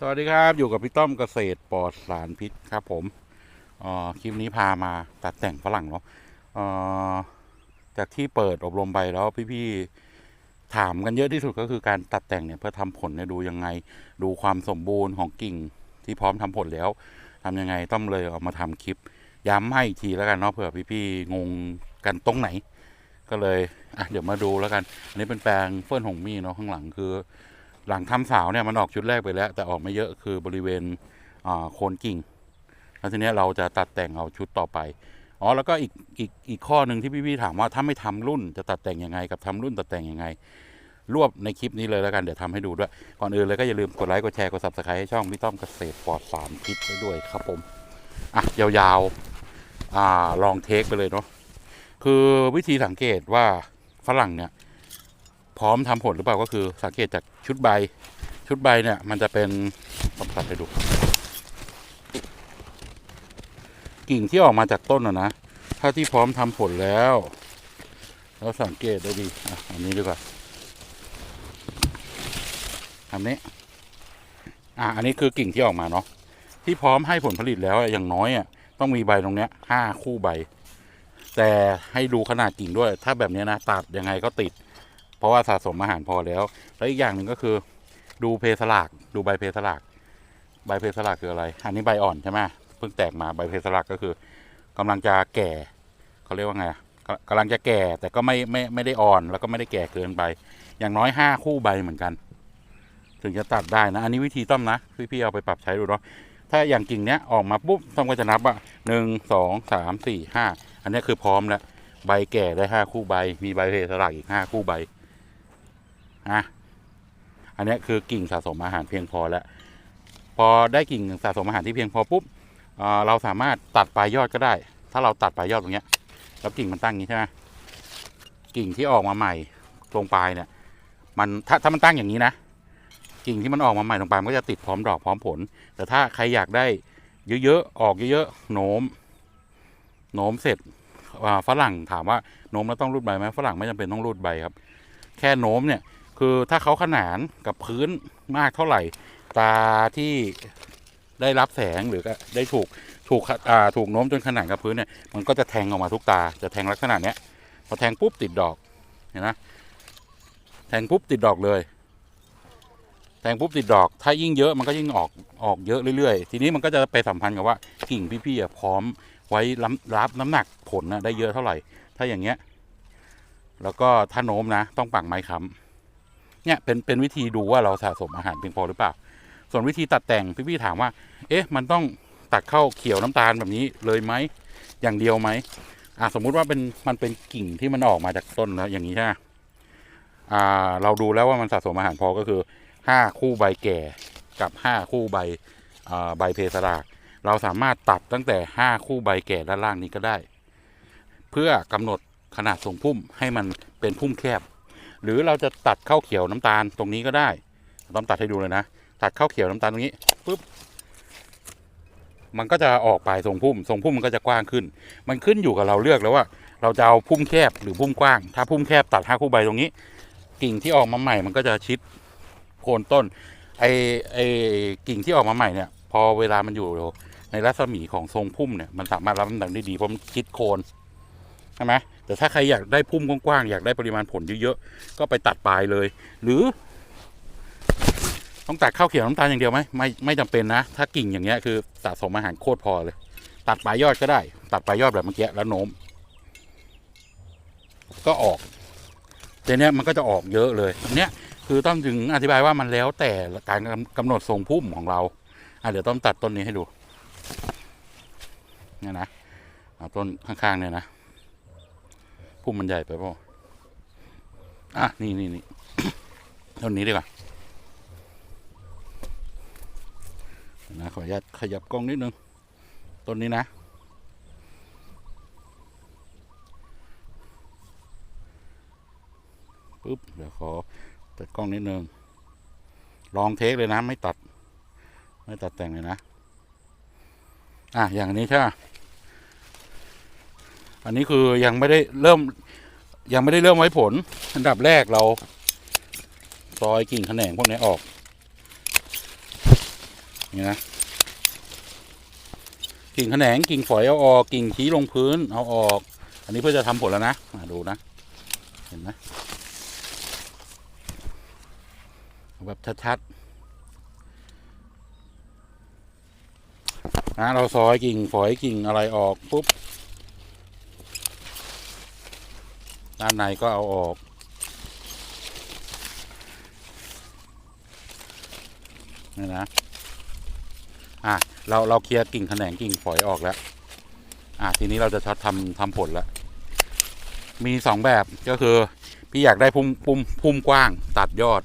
สวัสดีครับอยู่กับพี่ต้อมเกษตรปลอดสารพิษครับ ผมคลิปนี้พามาตัดแต่งฝรั่งเนาะเอ่อจากที่เปิดอบรมไปแล้วพี่ๆถามกันเยอะที่สุดก็คือการตัดแต่งเนี่ยเพื่อทำผลเนี่ยดูยังไง ดูความสมบูรณ์ของกิ่งที่พร้อมทำผลแล้วทำยังไงต้อมเลยเอามาทำคลิป ย้ำให้อีกทีแล้วกันเนาะเผื่อพี่ๆงงกันตรงไหน ก็เลยอะเดี๋ยวมาดูแล้วกัน อันนี้เป็นแปลงเฟิร์นหงมีเนาะข้างหลังคือ หลังทำเสาวเนี่ยมันออกชุดแรกไปแล้ว แต่ออกไม่เยอะคือบริเวณโคนกิ่งแล้วทีนี้เราจะตัดแต่งเอาชุดต่อไปอ๋อแล้วก็อีกอีกอีกข้อหนึ่งที่พี่ๆถามว่าถ้าไม่ทำรุ่นจะตัดแต่งยังไง กับทำรุ่นตัดแต่งยังไง รวบในคลิปนี้เลยแล้วกันเดี๋ยวทำให้ดูด้วย ก่อนอื่นเลยก็อย่าลืมกดไลค์กดแชร์กด subscribe ให้ช่องพี่ต้อมเกษตรปลอดสารพิษไว้ด้วยครับผมอะยาวๆอ่าลองเทคไปเลยเนาะคือวิธีสังเกตว่าฝรั่งเนี่ย พร้อมทำผลหรือเปล่าก็คือสังเกตจากชุดใบ ชุดใบเนี่ยมันจะเป็นผมตัดให้ดู กิ่งที่ออกมาจากต้นอะนะถ้าที่พร้อมทำผลแล้วเราสังเกตได้ดีอะอันนี้ดีกว่าอันนี้อะอันนี้คือกิ่งที่ออกมาเนาะที่พร้อมให้ผลผลิตแล้วอย่างน้อยอะต้องมีใบตรงเนี้ยห้าคู่ใบ แต่ให้ดูขนาดกิ่งด้วย ถ้าแบบนี้นะตัดยังไงก็ติด เพราะว่าสะสมอาหารพอแล้ว แล้วอีกอย่างหนึ่งก็คือ ดูเพสลาก ดูใบเพสลาก ใบเพสลากคืออะไร อันนี้ใบอ่อนใช่ไหมเพิ่งแตกมาใบเพสลากก็คือกำลังจะแก่เขาเรียกว่าไงกกำลังจะแก่แต่ก็ไม่ไม่ไม่ได้อ่อน แล้วก็ไม่ได้แก่เกินไป อย่างน้อยห้าคู่ใบเหมือนกัน ถึงจะตัดได้นะ อันนี้วิธีต้อมนะพี่ๆเอาไปปรับใช้ดูเนาะถ้าอย่างกิ่งเนี้ยออกมาปุ๊บต้อมก็จะนับว่าหนึ่งสองสามสี่ห้าอันนี้คือพร้อมแล้วใบแก่ได้ห้าคู่ใบ มีใบเพสลากอีกห้าคู่ใบ อะอันนี้คือกิ่งสะสมอาหารเพียงพอแล้ว พอได้กิ่งสะสมอาหารที่เพียงพอปุ๊บเเราสามารถตัดปลายยอดก็ได้ ถ้าเราตัดปลายยอดตรงเนี้ยแล้วกิ่งมันตั้งอย่างนี้ใช่ไหมกิ่งที่ออกมาใหม่ตรงปลายเนี่ย มันถ้าถ้ามันตั้งอย่างนี้นะกิ่งที่มันออกมาใหม่ตรงปลายมันก็จะติดพร้อมดอกพร้อมผล แต่ถ้าใครอยากได้เยอะๆออกเยอะๆโน้มโน้มเสร็จฝรั่งถามว่าโน้มแล้วต้องรูดใบไหมฝรั่งไม่จำเป็นต้องรูดใบครับ แค่โน้มเนี่ย คือถ้าเขาขนานกับพื้นมากเท่าไหร่ ตาที่ได้รับแสงหรือได้ถูกถูกอ่าถูกโน้มจนขนานกับพื้นเนี่ยมันก็จะแทงออกมาทุกตา จะแทงลักษณะเนี้ยพอแทงปุ๊บติดดอกเห็นไหมแทงปุ๊บติดดอกเลย แทงปุ๊บติดดอก ถ้ายิ่งเยอะมันก็ยิ่งออกออกเยอะเรื่อยๆ ทีนี้มันก็จะไปสัมพันธ์กับว่ากิ่งพี่ๆอะพร้อมไว้รับรับน้ำหนักผลนะได้เยอะเท่าไหร่ ถ้าอย่างเงี้ย แล้วก็ถ้าโน้มนะ ต้องปักไม้ค้ำ เนี่ยเป็นเป็นวิธีดูว่าเราสะสมอาหารเพียงพอหรือเปล่า ส่วนวิธีตัดแต่งพี่ๆถามว่า เอ๊ะ มันต้องตัดเข้าเขียวน้ำตาลแบบนี้เลยไหมอย่างเดียวไหมอะสมมุติว่าเป็นมันเป็นกิ่งที่มันออกมาจากต้นแล้วอย่างนี้ใช่ไหมอ่าเราดูแล้วว่ามันสะสมอาหารพอก็คือห้าคู่ใบแก่กับห้าคู่ใบอ่าใบเพสลากเราสามารถตัดตั้งแต่ห้าคู่ใบแก่ด้านล่างนี้ก็ได้ เพื่อกำหนดขนาดทรงพุ่มให้มันเป็นพุ่มแคบ หรือเราจะตัดข้าวเขียวน้ำตาลตรงนี้ก็ได้ต้องตัดให้ดูเลยนะ ตัดข้าวเขียวน้ำตาลตรงนี้ปุ๊บมันก็จะออกปลายทรงพุ่มทรงพุ่มมันก็จะกว้างขึ้น มันขึ้นอยู่กับเราเลือกแล้วว่า เราจะเอาพุ่มแคบหรือพุ่มกว้าง ถ้าพุ่มแคบตัดห้าคู่ใบตรงนี้ กิ่งที่ออกมาใหม่มันก็จะชิดโคนต้นไอไอกิ่งที่ออกมาใหม่เนี่ย พอเวลามันอยู่ในรัศมีของทรงพุ่มเนี่ยมันสามารถรับน้ำหนักได้ดีเพราะมันชิดโคน ใช่ไหมแต่ถ้าใครอยากได้พุ่มกว้างๆอยากได้ปริมาณผลเยอะๆก็ไปตัดปลายเลย หรือ ต้องตัดข้าวเขียวน้ำตาลอย่างเดียวไหมไม่ไม่จำเป็นนะ ถ้ากิ่งอย่างเงี้ยคือสะสมอาหารโคตรพอเลย ตัดปลายยอดก็ได้ ตัดปลายยอดแบบเมื่อกี้แล้วโน้ม ก็ออกแต่เนี้ยมันก็จะออกเยอะเลยอันเนี้ยคือต้องถึงอธิบายว่ามันแล้วแต่การกำหนดทรงพุ่มของเราอะเดี๋ยวต้องตัดต้นนี้ให้ดูเนี่ยนะเอาต้นข้างๆเนี่ยนะ พุ่มมันใหญ่ไปเปล่าอะ นี่นี่นี่ต้นนี้ดีกว่านะขออนุญาตขยับกล้องนิดนึง ต้นนี้นะ ปุ๊บ เดี๋ยวขอตัดกล้องนิดนึง ลองเทคเลยนะ ไม่ตัด ไม่ตัดแต่งเลยนะ อะ อย่างนี้ใช่ไหม อันนี้คือยังไม่ได้เริ่มยังไม่ได้เริ่มไว้ผล อันดับแรกเราซอยกิ่งแขนงพวกนี้ออกนี่นะกิ่งแขนงกิ่งฝอยเอาออกกิ่งชี้ลงพื้นเอาออก อันนี้เพื่อจะทำผลแล้วนะอะดูนะ เห็นไหมแบบชัดๆนะเราซอยกิ่งฝอยกิ่งอะไรออกปุ๊บ ด้านในก็เอาออก นี่นะ อะ เราเราเคลียร์กิ่งแขนงกิ่งฝอยออกแล้ว อะ ทีนี้เราจะช็อตทำทำผลแล้ว มีสองแบบก็คือ พี่อยากได้พุ่มพุ่มพุ่มกว้าง ตัดยอด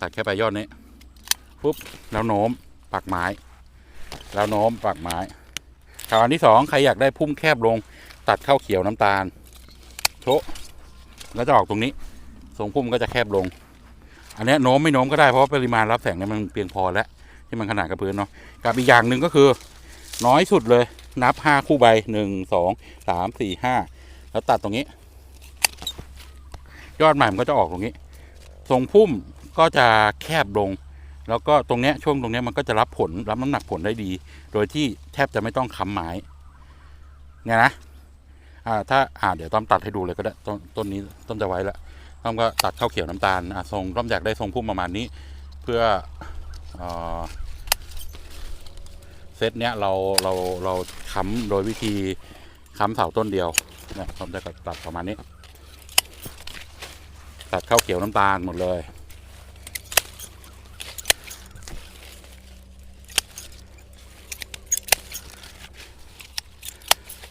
ตัดแค่ปลายยอดนี้ปุ๊บแล้วโน้มปักไม้ แล้วโน้มปักไม้ข่าวอันที่สองใครอยากได้พุ่มแคบลงตัดเข้าเขียวน้ำตาล โชะแล้วจะออกตรงนี้ ทรงพุ่มก็จะแคบลง อันนี้โน้มไม่โน้มก็ได้เพราะปริมาณรับแสงเนี่ยมันเพียงพอแล้ว ที่มันขนาดกระพื้นเนาะกับอีกอย่างหนึ่งก็คือ น้อยสุดเลยนับห้าคู่ใบหนึ่งสองสามสี่ห้าแล้วตัดตรงนี้ ยอดใหม่มันก็จะออกตรงนี้ ทรงพุ่มก็จะแคบลง แล้วก็ตรงเนี้ยช่วงตรงเนี้ยมันก็จะรับผลรับน้ำหนักผลได้ดี โดยที่แทบจะไม่ต้องค้ำไม้เนี่ยนะ อ่าถ้าอ่าเดี๋ยวต้อมตัดให้ดูเลยก็ได้ต้นต้นนี้ต้นจะไว้ละต้อมก็ตัดข้าวเขียวน้ำตาลอ่าทรงต้อมอยากได้ทรงพุ่มประมาณนี้ เพื่อเอ่อเซตเนี้ยเราเราเราค้ำโดยวิธีค้ำเสาต้นเดียวเนี่ยต้อมจะตัดประมาณนี้ ตัดข้าวเขียวน้ำตาลหมดเลย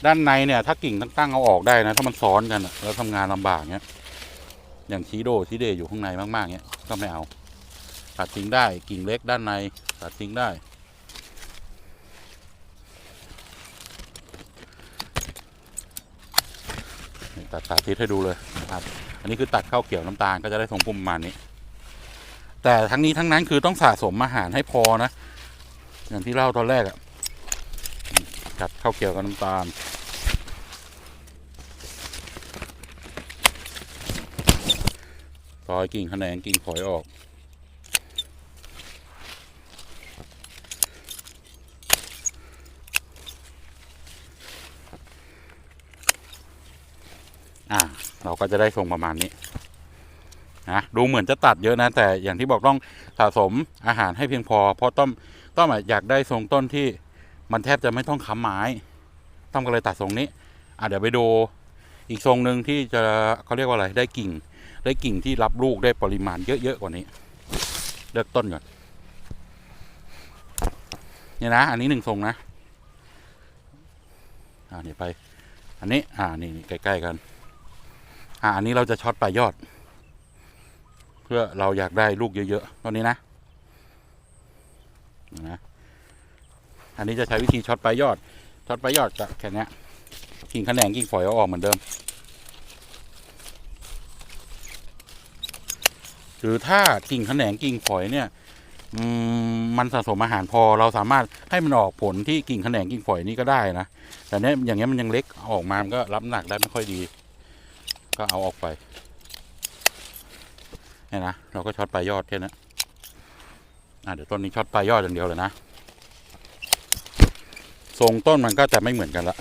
ด้านในเนี่ย ถ้ากิ่งตั้งๆเอาออกได้นะ ถ้ามันซ้อนกันแล้วทำงานลำบากเนี้ยอย่างชีโดชีเดอยู่ข้างในมากๆเนี้ยก็ไม่เอาตัดทิ้งได้กิ่งเล็กด้านในตัดทิ้งได้ ตัดสาธิตให้ดูเลยนะครับอันนี้คือตัดข้าวเขียวน้ำตาลก็จะได้ทรงพุ่มประมาณนี้ แต่ทั้งนี้ทั้งนั้นคือต้องสะสมอาหารให้พอนะ อย่างที่เล่าตอนแรกอะตัดข้าวเขียวกับน้ำตาล อยกิ่งแขนงกิ่งฝอยออก อ่า เราก็จะได้ทรงประมาณนี้นะดูเหมือนจะตัดเยอะนะ แต่อย่างที่บอกต้องสะสมอาหารให้เพียงพอ เพราะต้อมต้อมอยากได้ทรงต้นที่มันแทบจะไม่ต้องค้ำไม้ ต้อมก็เลยตัดทรงนี้ อะเดี๋ยวไปดูอีกทรงหนึ่งที่จะเขาเรียกว่าอะไรได้กิ่ง ได้กิ่งที่รับลูกได้ปริมาณเยอะๆกว่านี้ เลือกต้นก่อนเนี่ยนะ อันนี้หนึ่งทรงนะอ่านี่ไป อันนี้ อ่านี่ใกล้ๆกัน อ่าอันนี้เราจะช็อตปลายยอด เพื่อเราอยากได้ลูกเยอะๆตอนนี้นะนะอันนี้จะใช้วิธีช็อตปลายยอดช็อตปลายยอดกับแค่นี้กิ่งแขนงกิ่งฝอยเอาออกเหมือนเดิม หรือถ้ากิ่งแขนงกิ่งฝอยเนี่ยมันสะสมอาหารพอเราสามารถให้มันออกผลที่กิ่งแขนงกิ่งฝอยนี้ก็ได้นะแต่เนี้ยอย่างเงี้ยมันยังเล็กออกมามันก็รับหนักได้ไม่ค่อยดี ก็เอาออกไปเนี่ยนะเราก็ช็อตปลายยอดแค่นั้นอะเดี๋ยวต้นนี้ช็อตปลายยอดอย่างเดียวเลยนะทรงต้นมันก็จะไม่เหมือนกันละ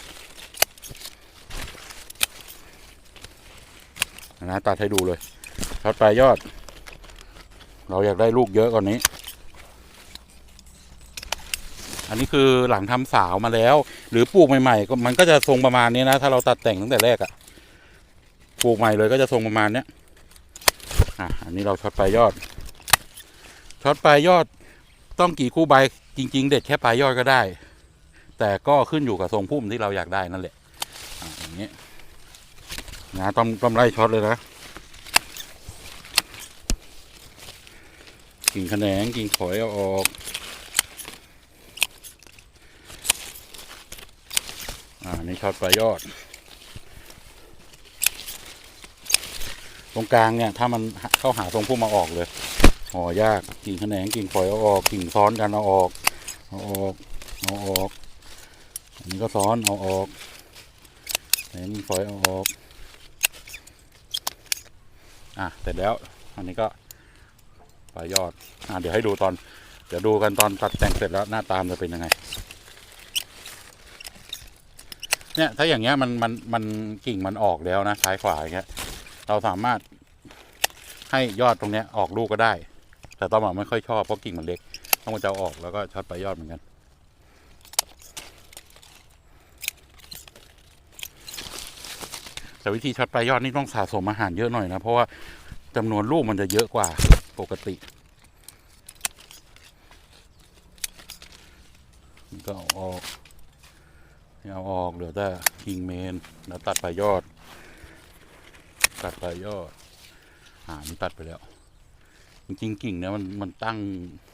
นะตัดให้ดูเลยช็อตปลายยอด เราอยากได้ลูกเยอะกว่านนี้ อันนี้คือหลังทำสาวมาแล้ว หรือปลูกใหม่ๆก็มันก็จะทรงประมาณนี้นะ ถ้าเราตัดแต่งตั้งแต่แรกอะปลูกใหม่เลยก็จะทรงประมาณเนี้ยอะอันนี้เราช็อตปลายยอดช็อตปลายยอดต้องกี่คู่ใบจริง ๆ เด็ดแค่ปลายยอดก็ได้ แต่ก็ขึ้นอยู่กับทรงพุ่มที่เราอยากได้นั่นแหละอะอย่างนี้นะต้องต้องไล่ช็อตเลยนะ กิ่งแขนงกิ่งฝอยเอาออกอ่านี่ช็อตปลายยอด ตรงกลางเนี่ย ถ้ามันเข้าหาตรงพุ่มมาออกเลยห่อยากกิ่งแขนงกิ่งฝอยเอาออก กิ่งซ้อนกันเอาออกเอาออกเอาออก อันนี้ก็ซ้อนเอาออกแขนงกิ่งฝอยเอาออก อะเสร็จแล้ว อันนี้ก็ ปลายยอดอ่าเดี๋ยวให้ดูตอน เดี๋ยวดูกันตอนตัดแต่งเสร็จแล้วหน้าตามจะเป็นยังไง เนี่ยถ้าอย่างเงี้ยมันมันมันกิ่งมันออกแล้วนะท้ายขวาอย่างเงี้ย เราสามารถให้ยอดตรงเนี้ยออกลูกก็ได้ แต่ต้อมอะไม่ค่อยชอบเพราะกิ่งมันเล็ก ต้องมาจะอาออกแล้วก็ช็อตไปลายยอดเหมือนกันแต่วิธีช็อตปลายยอดนี่ต้องสะสมอาหารเยอะหน่อยนะ เพราะว่าจำนวนลูกมันจะเยอะกว่า ปกติก็เอาออกเอาออกเหลือแต่กิ่งเมนแล้วตัดปลายยอด ตัดปลายยอดอ่านี่ตัดไปแล้ว จริงๆกิ่งเนี่ยมันมันตั้ง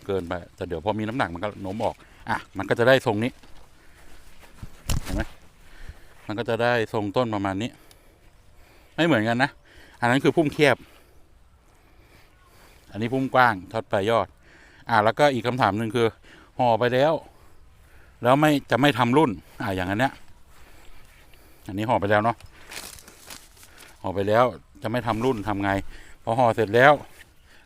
เกินไป แต่เดี๋ยวพอมีน้ำหนักมันก็โน้มออก อะ มันก็จะได้ทรงนี้ เห็นไหมมันก็จะได้ทรงต้นประมาณนี้ ไม่เหมือนกันนะ อันนั้นคือพุ่มเคียบ อันนี้พุ่มกว้างทอดปลายยอด อ่าแล้วก็อีกคำถามหนึ่งคือห่อไปแล้ว แล้วไม่จะไม่ทำรุ่น อ่าอย่างนั้นเนี้ยอันนี้ห่อไปแล้วเนาะห่อไปแล้วจะไม่ทำรุ่นทำไงพอห่อเสร็จแล้ว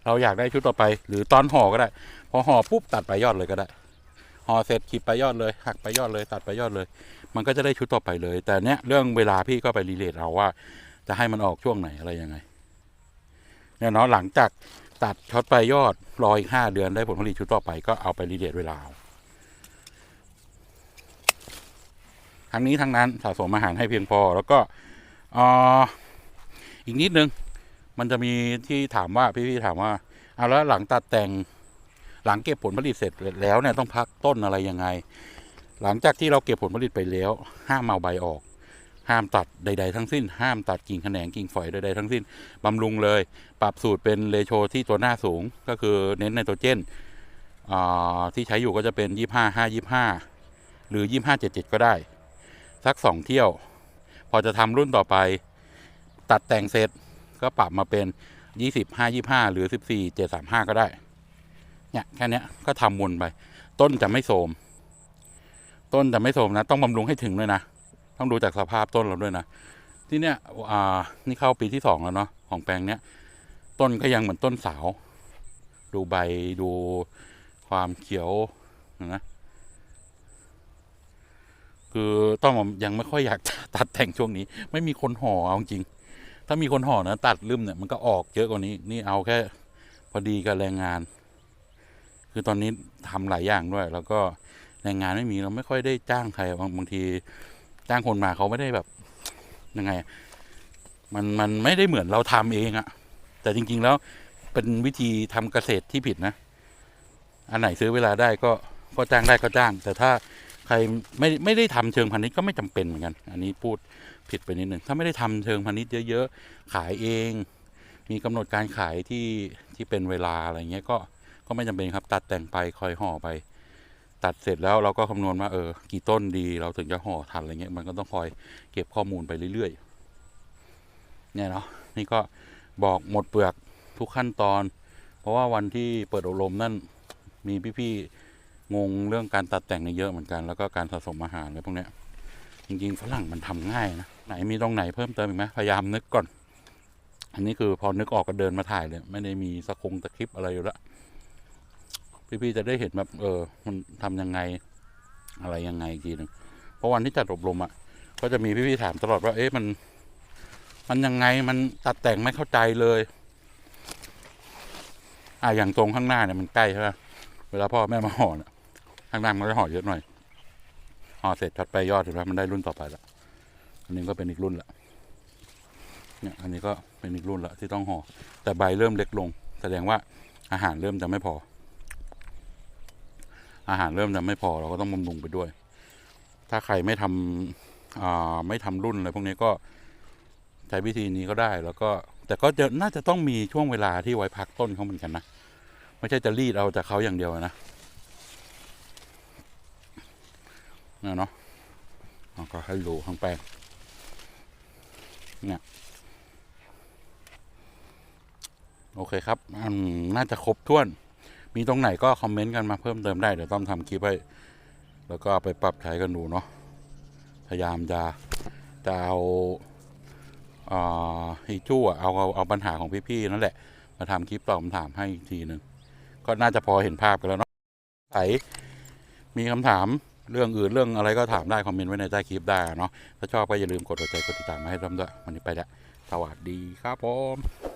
เราอยากได้ชุดต่อไป หรือตอนห่อก็ได้ พอห่อปุ๊บตัดปลายยอดเลยก็ได้ห่อเสร็จขีดปลายยอดเลย หักปลายยอดเลยตัดปลายยอดเลย มันก็จะได้ชุดต่อไปเลย แต่เนี้ยเรื่องเวลาพี่ก็ไปรีเลทเอาว่า จะให้มันออกช่วงไหนอะไรยังไงเนี่ยเนาะหลังจาก ตัดช็อตปลายยอดรออีกห้าเดือนได้ผลผลิตชุดต่อไปก็เอาไปรีเลทเวลาเอาทั้งนี้ทั้งนั้นสะสมอาหารให้เพียงพอแล้วก็อ่ออีกนิดนึง มันจะมีที่ถามว่าพี่ๆถามว่าเอาแล้วหลังตัดแต่งหลังเก็บผลผลิตเสร็จแล้วเนี่ยต้องพักต้นอะไรยังไง หลังจากที่เราเก็บผลผลิตไปแล้วห้ามเอาใบออก ห้ามตัดใด ๆ ทั้งสิ้น ห้ามตัดกิ่งแขนงกิ่งฝอยใด ๆ ทั้งสิ้นบำรุงเลย ปรับสูตรเป็นเรโชที่ตัวหน้าสูง ก็คือเน้นไนโตรเจนที่ใช้อยู่ก็จะเป็นยี่ห้าห้ายี่ห้าหรือยี่ห้าเจ็ดเจ็ดก็ได้ สักสองเที่ยว พอจะทำรุ่นต่อไป ตัดแต่งเสร็จก็ปรับมาเป็นยี่สิบห้ายี่ห้าหรือสิบสี่เจ็ดสามห้าก็ได้ เนี่ยแค่นี้ก็ทำวนไป ต้นจะไม่โทมต้นจะไม่โทมนะ ต้องบำรุงให้ถึงด้วยนะ ต้องดูจากสภาพต้นเราด้วยนะที่เนี้ยอ่านี่เข้าปีที่สองแล้วเนาะของแปลงเนี้ยต้นก็ยังเหมือนต้นสาว ดูใบดูความเขียวนะคือต้องยังไม่ค่อยอยากตัดแต่งช่วงนี้ ไม่มีคนห่อเอาจริง ถ้ามีคนห่อนะตัดลืมเนี่ยมันก็ออกเยอะกว่านี้ นี่เอาแค่พอดีกับแรงงาน คือตอนนี้ทำหลายอย่างด้วย แล้วก็แรงงานไม่มีเราไม่ค่อยได้จ้างใครบางบางที จ้างคนมาเขาไม่ได้แบบยังไง มันมันไม่ได้เหมือนเราทำเองอะแต่จริง ๆ แล้วเป็นวิธีทำเกษตรที่ผิดนะ อันไหนซื้อเวลาได้ก็ก็จ้างได้ก็จ้าง แต่ถ้าใครไม่ไม่ได้ทำเชิงพาณิชย์ก็ไม่จำเป็นเหมือนกัน อันนี้พูดผิดไปนิดนึงถ้าไม่ได้ทำเชิงพาณิชย์เยอะๆขายเอง มีกำหนดการขายที่ที่เป็นเวลาอะไรเงี้ยก็ก็ไม่จำเป็นครับ ตัดแต่งไปคอยห่อไป ตัดเสร็จแล้วเราก็คำนวณว่าเออกี่ต้นดีเราถึงจะห่อทันอะไรเงี้ยมันก็ต้องคอยเก็บข้อมูลไปเรื่อยๆเนี่ยเนาะนี่ก็บอกหมดเปลือกทุกขั้นตอน เพราะว่าวันที่เปิดอบรมนั่นมีพี่ๆงงเรื่องการตัดแต่งเนี่ยเยอะเหมือนกัน แล้วก็การสะสมอาหารอะไรพวกเนี้ยจริงๆฝรั่งมันทำง่ายนะไหนมีตรงไหนเพิ่มเติมอีกไหมพยายามนึกก่อน อันนี้คือพอนึกออกก็เดินมาถ่ายเลย ไม่ได้มีสคงตะคริปอะไรอยู่ละ พี่ๆจะได้เห็นแบบเออมันทำยังไง อะไรยังไงกทีนึงเพราะวันที่จัดอบรมอะ ก็จะมีพี่ๆถามตลอดว่า เอ๊ะมัน มันยังไงมันตัดแต่งไม่เข้าใจเลย อะอย่างตรงข้างหน้าเนี่ยมันใกล้ใช่ไหมเวลาพ่อแม่มาห่อเนี่ยข้างหน้ามันก็จะห่อเยอะหน่อยห่อเสร็จช็อตไปยอดถูกไหมมันได้รุ่นต่อไปละอันนี้ก็เป็นอีกรุ่นละเนี่ยอันนี้ก็เป็นอีกรุ่นละที่ต้องห่อแต่ใบเริ่มเล็กลง แสดงว่าอาหารเริ่มจะไม่พอ อาหารเริ่มจะไม่พอเราก็ต้องบำรุงไปด้วย ถ้าใครไม่ทำไม่ทำรุ่นอะไรพวกนี้ก็ใช้วิธีนี้ก็ได้แล้วก็ แต่ก็จะน่าจะต้องมีช่วงเวลาที่ไว้พักต้นเขาเหมือนกันนะไม่ใช่จะรีดเอาจากเขาอย่างเดียวนะนะเนาะเอาก็ให้ดูทั้งแปลงเนี่ยโอเคครับน่าจะครบถ้วน มีตรงไหนก็คอมเมนต์กันมาเพิ่มเติมได้ เดี๋ยวต้องทำคลิปให้ แล้วก็ไปปรับใช้กันดูเนาะ พยายามจะจะเอาอ่าอีจู้เอาเอาเอาปัญหาของพี่ๆนั่นแหละ มาทำคลิปตอบคำถามให้อีกทีหนึ่งก็น่าจะพอเห็นภาพกันแล้วเนาะไอมีคำถามเรื่องอื่นเรื่องอะไรก็ถามได้ คอมเมนต์ไว้ในใต้คลิปได้เนาะถ้าชอบก็อย่าลืมกดหัวใจกดติดตามมาให้ร่วมด้วยวันนี้ไปล้วสวัสดีครับผม